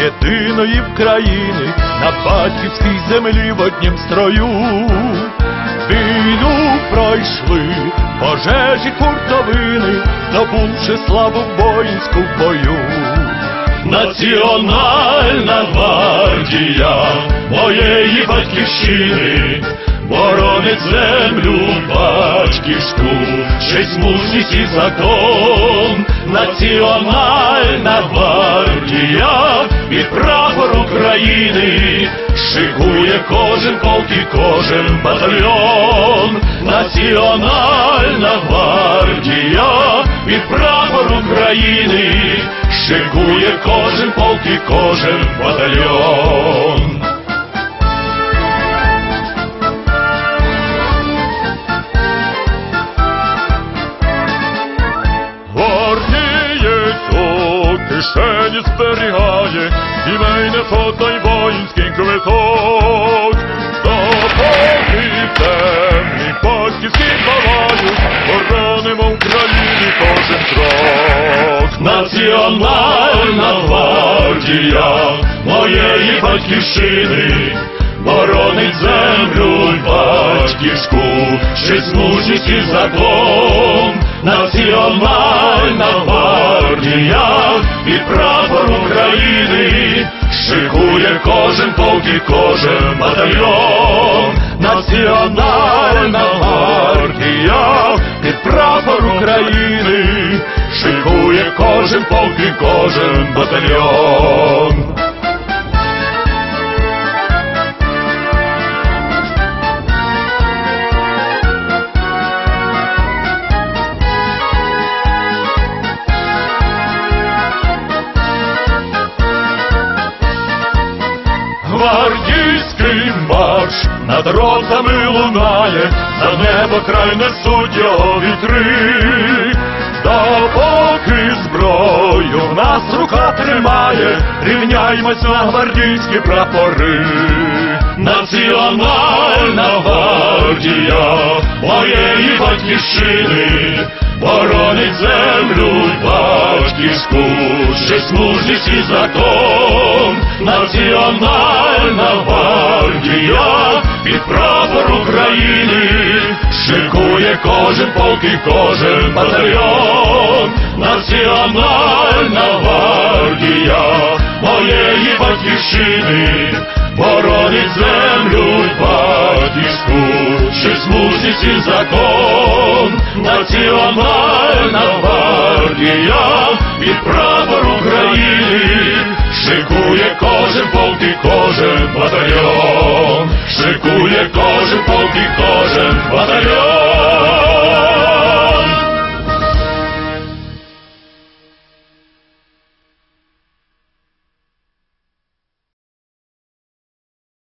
єдиної країни на батьківській землі в однім строю. Війну пройшли пожежі хуртовини, здобувши славу воїнську в бою. Національна гвардія моєї батьківщини боронить землю батьківську, честь мужність і закон. Національна від прапор України шикує кожен полк і кожен батальйон. Національна гвардія від прапор України шикує кожен полк і кожен батальйон. Кишені зберігає сімейне фото й воїнський квиток. Допоки темні батьківські бувають, боронимо Україні кожен крок. Національна гвардія моєї батьківщини боронить землю й батьківську, честь мужність і закон. Національна гвардія від прапор України шикує кожен полк і кожен батальйон. Національна гвардія під прапор України шикує кожен полк і кожен батальйон. Марш над ротами лунає, за небо край несуть його вітри, допоки зброю в нас рука тримає, рівняймось на гвардійські прапори. Національна гвардія моєї батьківщини боронить землю батьківську, честь мужність і закон. Національна гвардія під прапор України шикує кожен полк і кожен батальйон. Національна гвардія моєї батьківщини боронить землю батьківську, честь мужність і закон. Національна гвардія від прапор України шикує кожен полк і кожен батальйон кожен полк і кожен батальйон.